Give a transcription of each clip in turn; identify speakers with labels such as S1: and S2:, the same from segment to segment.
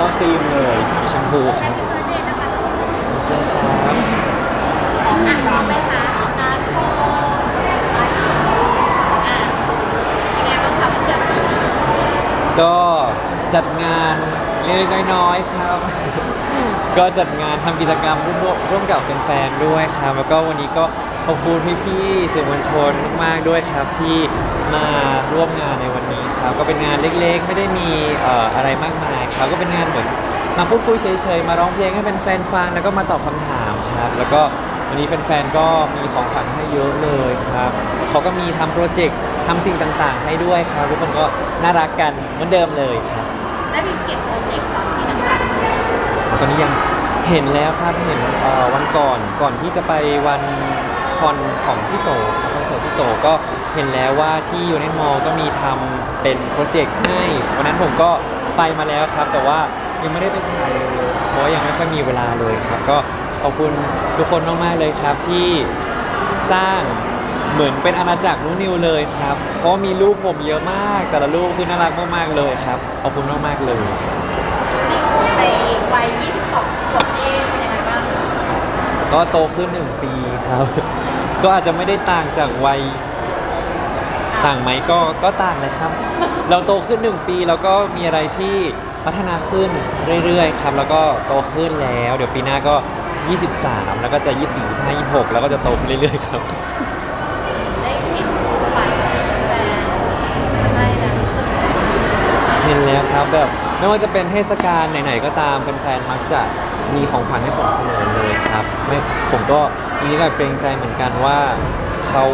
S1: เข้าธีมเลยสีชมพูค
S2: แฮ
S1: รับ
S2: ปปี้เบิร์ดเดย์นะคะ
S1: ครับ
S2: อะพร้อมไหมคะนัดโฟนัดโฟอะยังไงบ้างคะวันเกิดปีนี้
S1: ก็จัดงานเล็กๆน้อยๆครับ ก็จัดงานทำกิจกรรมร่วมร่วมกับแฟนๆด้วยครับ แล้วก็วันนี้ก็ขอบคุณพี่ๆสื่อมวลชนมากๆด้วยครับที่มาร่วมงานในวันนี้ ครับก็เป็นงานเล็กๆ ไม่ได้มีเอ่ออะไรมากมายครับก็เป็นงานเหมือนมาพูดคุยเฉยๆ มาร้องเพลงให้แฟนๆฟังแล้วก็มาตอบคำถามครับแล้วก็วันนี้แฟนๆก็มีของขวัญให้เยอะเลยครับเขาก็มีทำโปรเจกต์ทำสิ่งต่างๆ ให้ด้วยครับทุกคนก็น่ารักกันเหมือนเดิมเลยครับ
S2: ได้มีเก็บโปรเจกต์ของที่ต่าง
S1: ตอนนี้ยังเห็นแล้วครับเห็นเอ่อวันก่อนก่อนที่จะไปวันคอนของพี่โตครับคอนเสิร์ตพี่โตก็ เห็นแล้วว่าที่ยูเนนมอลก็มีทำเป็นโปรเจกต์ให้วันนั้นผมก็ไปมาแล้วครับ แต่ว่ายังไม่ได้ไปถ่ายเลยเพราะว่ายังไม่ค่อยมีเวลาเลยครับ ก็ขอบคุณทุกคนมากๆเลยครับที่สร้างเหมือนเป็นอาณาจักรนูนิวเลยครับ เพราะว่ามีรูปผมเยอะมาก แต่ละรูปคือน่ารักมากๆเลยครับขอบคุณมากๆเลยครับ
S2: ๆนิวในวัย 22ขวบนี่เป็นยังไงบ้าง
S1: ก็โตขึ้นหนึ่งปีครับ ก็อาจจะไม่ได้ต่างจากวัย ต่างไหมก็ก็ต่างเลยครับ เราโตขึ้นหนึ่งปีแล้วก็มีอะไรที่พัฒนาขึ้นเรื่อยๆครับ แล้วก็โตขึ้นแล้ว เดี๋ยวปีหน้าก็ 23 แล้วก็จะ 24 25 26 แล้วก็จะโตขึ้นเรื่อยๆครับ
S2: ได้เห็นฝันแฟนไม่นะรู้สึกไง
S1: เห็นแล้วครับแบบไม่ว่าจะเป็นเทศกาลไหนๆก็ตามแฟนๆมักจะมีของขวัญให้ผมเสมอเลยครับไม่ผมก็นี่ก็เกรงใจเหมือนกันว่าเขา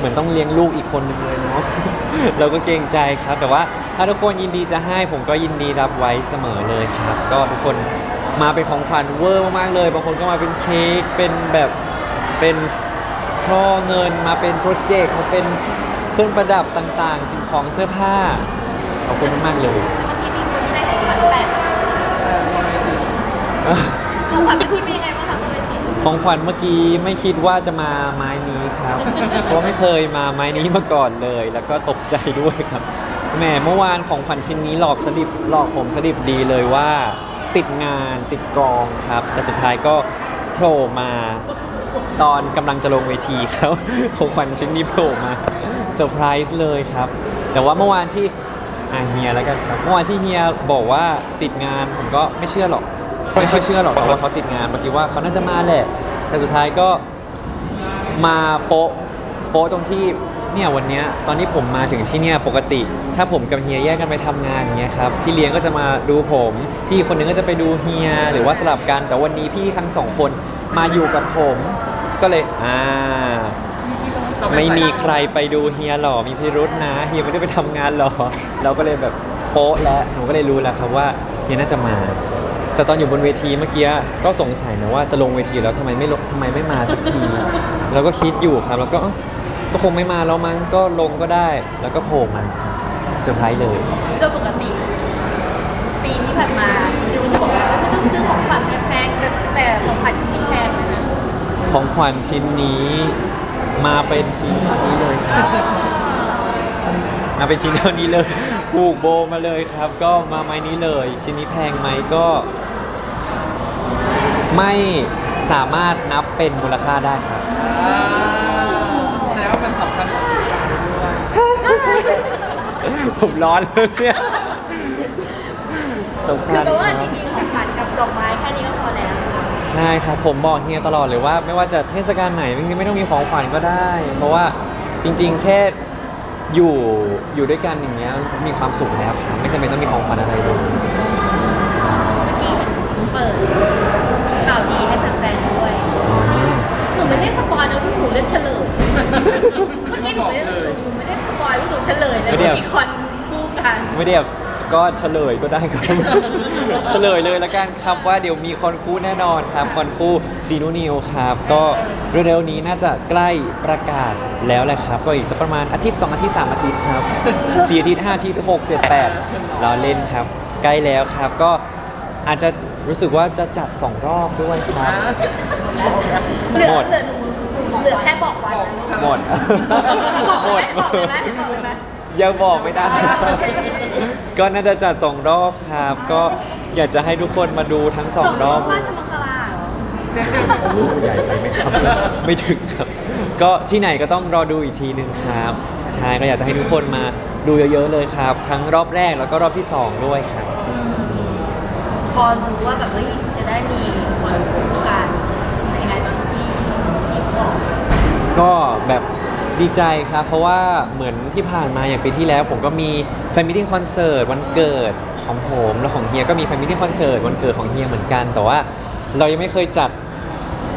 S1: เหมือนต้องเลี้ยงลูกอีกคนหนึงเลยเนาะ เราก็เกรงใจครับ แต่ว่าถ้าทุกคนยินดีจะให้ผมก็ยินดีรับไว้เสมอเลยครับ ก็ทุกคนมาเป็นของขวัญเวอร์มากๆเลย บางคนก็มาเป็นเค้ก เป็นแบบเป็นช่อเงิน มาเป็นโปรเจกต์ มาเป็นเครื่องประดับต่างๆ สิ่งของเสื้อผ้า ขอบคุณมากๆเลย
S2: เมื่อกี้มีคนที่ได้ของขวัญแปลกของขวัญเมื่อกี้เป็นยังไงบ้างคะคุณเวที
S1: ของขวัญเมื่อกี้ไม่คิดว่าจะมาไม้นี้ครับ เพราะไม่เคยมาไม้นี้มาก่อนเลย แล้วก็ตกใจด้วยครับแหมเมื่อวานของขวัญชิ้นนี้หลอกสดิบหลอกผมสดิบดีเลยว่า ติดงานติดกองครับ แต่สุดท้ายก็โผล่มาตอนกำลังจะลงเวทีครับของขวัญชิ้นนี้โผล่มาเซอร์ไพรส์เลยครับ แต่ว่าเมื่อวานที่อะเฮียแล้วกันครับเมื่อวานที่เฮียบอกว่าติดงานผมก็ไม่เชื่อหรอก ไม่ค่อยเชื่อหรอกว่าเขาติดงานเมื่อกี้ว่าเขาน่าจะมาแหละ แต่สุดท้ายก็มาโป๊ะโป๊ะตรงที่เนี่ยวันเนี้ยตอนที่ผมมาถึงที่เนี่ยปกติ ถ้าผมกับเฮียแยกกันไปทำงานอย่างเงี้ยครับพี่เลี้ยงก็จะมาดูผม พี่คนหนึงก็จะไปดูเฮียหรือว่าสลับกันแต่วันนี้พี่ทั้งสองคนมาอยู่กับผม ก็เลยอ่าไม่มีใครไปดูเฮียหรอมีพิรุษนะเฮียไม่ได้ไปทำงานหรอ เราก็เลยแบบโป๊ะแล้วหนูก็เลยรู้แล้วครับว่าเฮียน่าจะมา แต่ตอนอยู่บนเวทีเมื่อกี้ก็สงสัยนะว่าจะลงเวทีแล้วทำไมไม่ลงทำไมไม่มาสักที แล้วก็คิดอยู่ครับ แล้วก็เอ้าก็คงไม่มาแล้วมั้งก็ลงก็ได้ แล้วก็โผล่มาเซอร์ไพรส์เลย
S2: โดยปกติ ปีที่ผ่านมาดูจะบอกว่าไม่ต้องซื้อของขวัญแพงๆแต่แต่ของขวัญที่แพงนะ
S1: ของขวัญชิ้นนี้มาเป็นชิ้นนี้เลยครับมาเป็นชิ้นเท่านี้เลย ผูกโบมาเลยครับ ก็มาไม้นี้เลย ชิ้นนี้แพงไหมก็ ไม่สามารถนับเป็นมูลค่าได้ครับ
S3: แสดงว่ามันสำคัญกับคุณการด้วย
S1: ผมร้อนเลยเนี่ยสำ
S2: คื
S1: คั
S2: อ
S1: ญ
S2: แปลว่า
S1: ค
S2: จ
S1: รับ
S2: ริงๆของขวัญกับดอกไม้แค่นี้ก็พอแล้ว
S1: ใช่ครับ ผมบอกเฮียตลอดเลยว่า ไม่ว่าจะเทศกาลไหนจริงๆไม่ต้องมีของขวัญก็ได้ เพราะว่าจริง ๆ แค่ อยู่อยู่ด้วยกันอย่างเงี้ยมีความสุขแล้วครับไม่จำเป็นต้องมีของขวัญอะไรเลย
S2: เมื่อกี้เห็นเปิดข่าวดีให้แฟนๆด้วยหนูไม่ได้สปอยนะพี่หนูเล่นเฉลยเมื่อกี้หนูไม่ได้หนูไม่ได้สปอยพี่หนูเฉลยเลยว่ามีคอนคู่กัน
S1: ไม่ได้แบบก็เฉลยก็ได้ครับ เฉลยเลยละกันครับว่าเดี๋ยวมีคอนคู่แน่นอนครับคอนคู่ซีนูนิวครับก็เร็วๆนี้น่าจะใกล้ประกาศแล้วแหละครับ ก็อีกสักประมาณอาทิตย์ 2 อาทิตย์ 3 อาทิตย์ครับ4อาทิตย์5อาทิตย์6 7 8รอเล่นครับ ใกล้แล้วครับก็อาจจะรู้สึกว่าจะจัด 2 รอบด้วยครับ
S2: เหลือ
S1: หมด
S2: เหลือหนูหนูเหลือแค่บอกวันนะ
S1: หมด
S2: บอก
S1: หม
S2: ไหม
S1: ด
S2: บอกไหมบอกไหม
S1: ยังบอกไม่ได้ ก็น่าจะจัดสองรอบครับก็ อยากจะให้ทุกคนมาดูทั้งสองรอบ
S2: บ้านชมังคลาเหรอ
S1: ลูกใหญ่ไปไหมครับไม่ถึงครับ ก็ที่ไหนก็ต้องรอดูอีกทีหนึ่งครับใช่ก็อยากจะให้ทุกคนมาดูเยอะๆเลยครับ ทั้งรอบแรกแล้วก็รอบที่สองด้วยครับ
S2: พอรู้ว่าแบบเฮ้ยจะได้มีคอนเสิร์ตกันในไงบ้างที่ที่บอก
S1: ก็แบบดีใจครับ เพราะว่าเหมือนที่ผ่านมาอย่างปีที่แล้ว ผมก็มีแฟนมิทติ้งคอนเสิร์ตวันเกิด ของผมแล้วของเฮียก็มีแฟนมิทติ้งคอนเสิร์ตวันเกิดของเฮียเหมือนกัน แต่ว่าเรายังไม่เคยจัด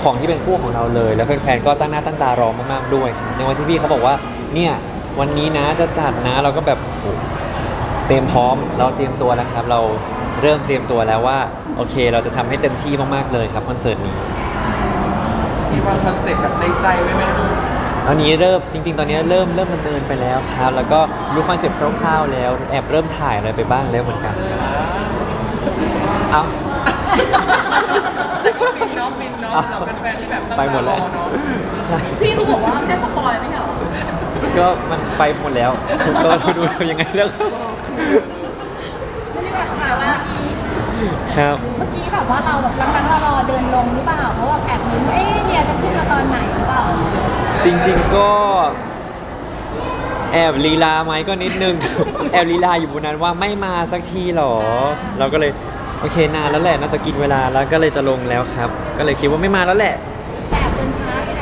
S1: ของที่เป็นคู่ของเราเลย แล้วแฟนๆก็ตั้งหน้าตั้งตารอมากๆด้วย ในวันที่พี่เขาบอกว่าเนี่ยวันนี้นะจะจัดนะเราก็แบบเตรียมพร้อมเราเตรียมตัวแล้วครับ เราเริ่มเตรียมตัวแล้วว่าโอเค เราจะทำให้เต็มที่มากๆเลยครับคอนเสิร์ตนี้
S3: มีวางคอนเซ็ปต์แบบในใจไว้ไหม
S1: ตอนนี้เริ่มจริง ๆ ตอนนี้เริ่มเริ่มดำเนินไปแล้วครับ แล้วก็รู้คอนเซ็ปต์คร่าวๆแล้วแอบเริ่มถ่ายอะไรไปบ้างแล้วเหมือนกันครับเอา
S3: แต่ก็ฟินเนาะฟินเนาะสำหรับแฟนๆที่แบบตั้ง
S1: ไปหมดแล้ว
S3: ตารอเนาะ
S1: ใช่
S2: พี่เขาบอกว่าแค่สปอยไม่ใช่เหรอ
S1: ก็มันไปหมดแล้วก็ดูยังไงแล้วครับ
S4: ไม่ได้แบบถามว่า
S1: ครับ
S4: เมื่อกี้แบบว่าเราแบบรังๆรอๆเดินลงหรือเปล่า เพราะว่าแอบลุ้นว่าเอ๊ะเนี่ยจะขึ้นมาตอนไหนหรือเปล่า
S1: จริง ๆ ก็แอบลีลาไหมก็นิดนึง แอบลีลาอยู่บนนั้นว่าไม่มาสักทีหรอ เราก็เลยโอเคนานแล้วแหละน่าจะกินเวลาแล้วก็เลยจะลงแล้วครับ ก็เลยคิดว่าไม่มาแล้วแหละ
S4: แต่แอบเดินช้าใช่ไหม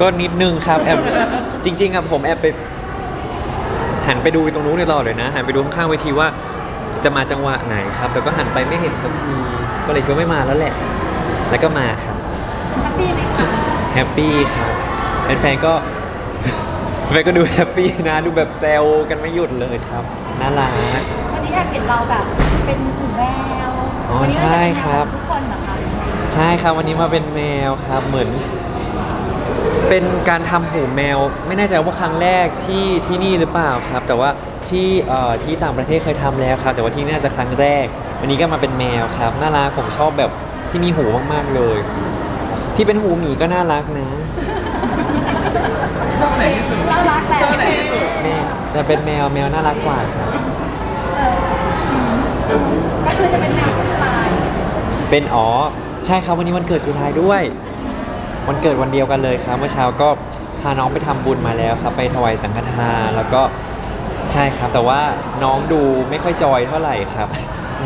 S1: ก็นิดนึงครับแอบจริง ๆอะผมแอบไปหันไปดูตรงนู้นในตลอดเลยนะหันไปดูข้างๆเวทีว่า จะมาจังหวะไหนครับ แต่ก็หันไปไม่เห็นสักทีก็เลยคิดว่าไม่มาแล้วแหละ แล้วก็มาครับ
S4: แฮปปี้ไหมคะ
S1: แฮปปี้ครับ แฟนๆก็แฟนก็ดูแฮปปี้นะดูแบบแซวกันไม่หยุดเลยครับน่ารัก
S4: วันนี้แอบเห็นเราแบบเป็นหูแวว
S1: อ๋อ
S4: วันนี้เาจะ
S1: ใช่ครับ
S4: เป็นแนวทุกคนเหรอคะ
S1: ใช่ครับวันนี้มาเป็นแมวครับเหมือน เป็นการทำหูแมว ไม่แน่ใจว่าครั้งแรกที่ที่นี่หรือเปล่าครับ แต่ว่าที่เอ่อที่ต่างประเทศเคยทำแล้วครับ แต่ว่าที่นี่น่าจะครั้งแรก วันนี้ก็มาเป็นแมวครับน่ารักผมชอบแบบที่มีหูมากๆเลย ที่เป็นหูหมีก็น่ารักนะ
S3: ชอบไหนที่สุด
S4: น่ารักแหละ
S3: ชอบไหนที่สุด
S1: แมวแต่เป็นแมวแมวน่ารักกว่าครับ
S4: เออก็คือจะเป็นแนวผู้ชาย
S1: เป็นอ๋อใช่ครับวันนี้วันเกิดจุฬายด้วย วันเกิดวันเดียวกันเลยครับ เมื่อเช้าก็พาน้องไปทำบุญมาแล้วครับ ไปถวายสังฆทานแล้วก็ใช่ครับ แต่ว่าน้องดูไม่ค่อยจอยเท่าไหร่ครับ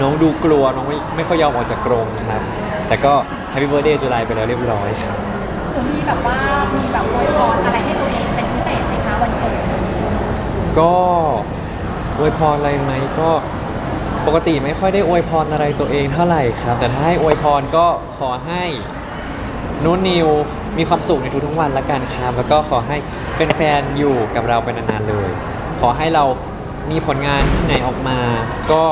S1: น้องดูกลัวน้องไม่ไม่ค่อยยอมออกจากกรงครับ แต่ก็ Happy Birthday จุฬายไปแล้วเรียบร้อยครับ
S4: หรือมีแบบว่ามีแบบอวยพรอะไรให้
S1: ก็อวยพรอะไรไหมก็ปกติไม่ค่อยได้อวยพรอะไรตัวเองเท่าไหร่ครับ แต่ถ้าให้อวยพรก็ขอให้นุ่นนิวมีความสุขในทุกๆวันละกันครับแล้วก็ขอให้แฟนๆอยู่กับเราไปนานๆเลย ขอให้เรามีผลงานชิ้นไหนออกมา ก็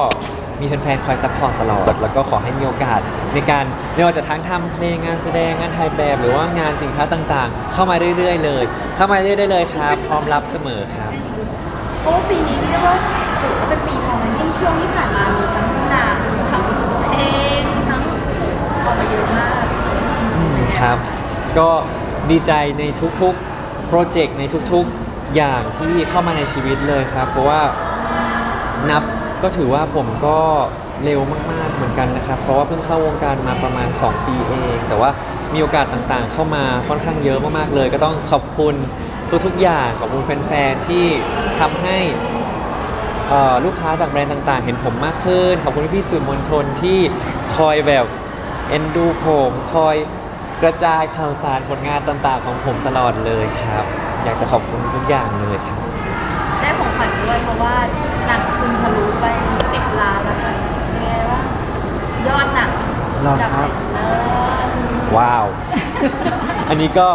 S1: มีแฟนๆคอยซัพพอร์ตตลอด แล้วก็ขอให้มีโอกาสในการไม่ว่าจะทั้งทำเพลงงานแสดงงานถ่ายแบบหรือว่างานสินค้าต่างๆ เข้ามาเรื่อยๆ เลย เข้ามาเรื่อยๆเลยครับ พร้อมรับเสมอครับ
S2: ราะว่าปีนี้เรียกว่าถือว่าเป็นปีทองนั้นยิ่งช่วงที่ผ่านมามีทั้งหนังทั้งเพลงทั้งออกมาเยอะมาก
S1: อืมครับ ก็ดีใจในทุกๆโปรเจกต์ในทุกๆอย่างที่เข้ามาในชีวิตเลยครับ เพราะว่านับก็ถือว่าผมก็เร็วมากๆเหมือนกันนะครับ เพราะว่าเพิ่งเข้าวงการมาประมาณ 2 ปีเอง แต่ว่ามีโอกาสต่างๆ เข้ามาค่อนข้างเยอะมากๆเลย ก็ต้องขอบคุณ ทุกๆอย่างขอบคุณแฟนๆที่ทำให้เอ่อลูกค้าจากแบรนด์ต่างๆ เห็นผมมากขึ้น ขอบคุณพี่ๆสื่อมวลชนที่คอยแบบเอ็นดูผมคอยกระจายข่าวสารผลงานต่างๆ ของผมตลอดเลยครับ อยากจะขอบคุณทุกอย่างเลยครับ
S2: ได้ของขวัญด้วยเพราะว่าหนังคุณทะลุไปสิบล้านแล้วค่ะเป็นไงว่างยอดหนัง
S1: รอครับ
S2: เออ
S1: ว้าว อันนี้ก็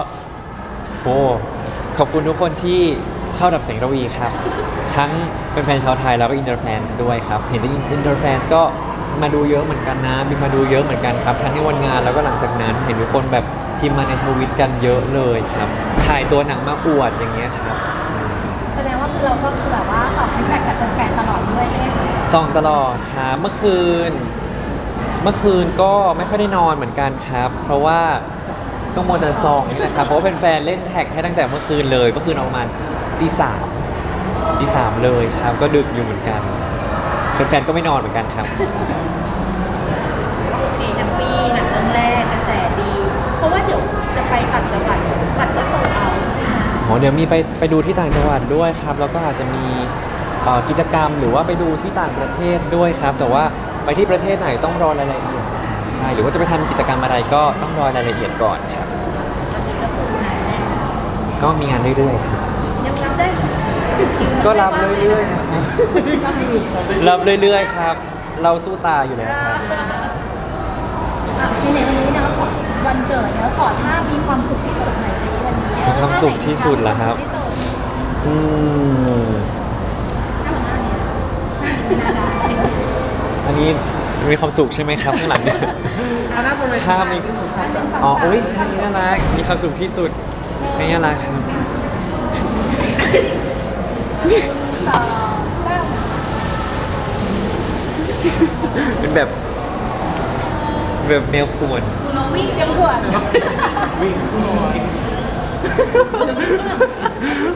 S1: โอ้ ขอบคุณทุกคนที่ชอบดับเสียงระวีครับ ทั้งเป็นแฟนชาวไทยแล้วก็อินเตอร์แฟนด้วยครับ เห็นอินเตอร์แฟนก็มาดูเยอะเหมือนกันนะมีมาดูเยอะเหมือนกันครับทั้งในวันงานแล้วก็หลังจากนั้นเห็นทุกคนแบบพิมพ์มาในทวิตกันเยอะเลยครับ ถ่ายตัวหนังมาอวดอย่างเงี้ยครับ
S4: แสดงว่าคือเราก็คือแบบว่าสอบให้แฟนจากแฟนๆตลอดด้วยใช่ไหมคะ
S1: ส่องตลอดครับเมื่อคืน เมื่อคืนก็ไม่ค่อยได้นอนเหมือนกันครับ เพราะว่า ก็มัวแต่ซองนี่แหละครับเพราะว่าแฟนๆเล่นแท็กให้ตั้งแต่เมื่อคืนเลยก็คือนอนประมาณตีสามตีสามเลยครับ ก็ดึกอยู่เหมือนกันแฟนๆก็ไม่นอนเหมือนกันครับ โอเค
S2: แฮปปีนังเรื่อแรกกระแส
S1: ดี
S2: เพราะว่าเดี๋
S1: ยว
S2: จะไปต่างจังหวัดบัรก็โซลเอาท์
S1: อ๋อเดี๋ยวมีไปไปดูที่ต่างจังหวัดด้วยครับ แล้วก็อาจจะมีกิจกรรมหรือว่าไปดูที่ต่างประเทศด้วยครับ แต่ว่าไปที่ประเทศไหนต้องรอรายละเอียดใช่หรือว่าจะไปทำกิจกรรมอะไรก็ต้องรอรายละเอียดก่อนครั
S2: ก็
S1: มีงานเรื่อยๆครับ
S2: ยังรับได้คิว
S1: ก็รับเรื่อยๆนะครับรับเรื่อยๆครับ เราสู้ตายอยู่แล้วครับ
S4: อะในๆวันนี้เนาะขอวันเกิดเนาะขอท่ามีความสุขที่สุดหน่อยสิวันนี้เออ
S1: มีความสุขที่สุดเหรอครับ
S4: มีวามสุขที่สุด
S1: อืม
S4: น่ารัก
S1: อันนี้มีความสุขใช่ไหมครับข้างหลังเนี่ย
S3: เอาหน้าบนเวที
S1: ถ้ามี
S4: อันหนึ่งสอง
S1: อ๋อ
S4: สาม
S1: อุ้ยอันนี้น่ารักมีความสุขที่สุด ไม่น่ารักครับ
S4: สองสาม
S1: เป็นแบบ แบบแมวขวน
S2: น้องวิ่ง
S4: เชียงขวด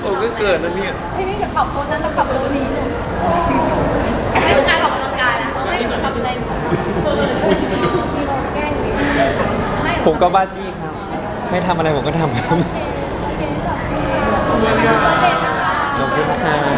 S1: ผมก็เกิดแล้วเนี่ย
S4: ที่นี่จะขับรถนั้นจะขับรถนี้เลย
S2: ไม่คือการออกกำลังกายนะเขาให้ทำอะไร
S4: มีรถแกล้งอยู่
S2: ให้
S1: ผมก็บ้าจี้ครับ ให้ทำอะไรผมก็ทำครับ
S4: โอเค ขอบคุณค่ะ